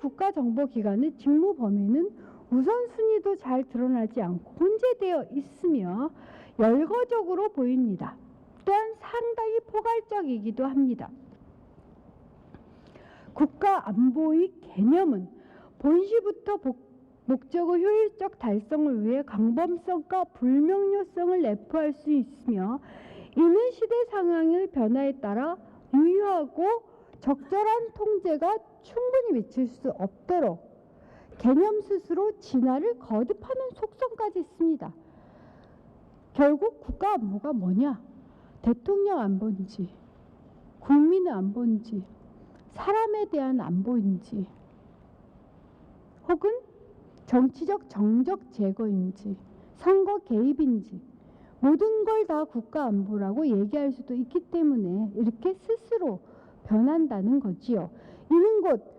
국가정보기관의 직무 범위는 우선순위도 잘 드러나지 않고 혼재되어 있으며 열거적으로 보입니다. 또한 상당히 포괄적이기도 합니다. 국가안보의 개념은 본시부터 복- 목적의 효율적 달성을 위해 강범성과 불명료성을 내포할 수 있으며 이는 시대 상황의 변화에 따라 유효하고 적절한 통제가 충분히 미칠 수 없도록 개념 스스로 진화를 거듭하는 속성까지 있습니다. 결국 국가 안보가 뭐냐? 대통령 안보인지, 국민의 안보인지, 사람에 대한 안보인지, 혹은 정치적 정적 제거인지, 선거 개입인지, 모든 걸 다 국가 안보라고 얘기할 수도 있기 때문에 이렇게 스스로 변한다는 거지요. 이는 곧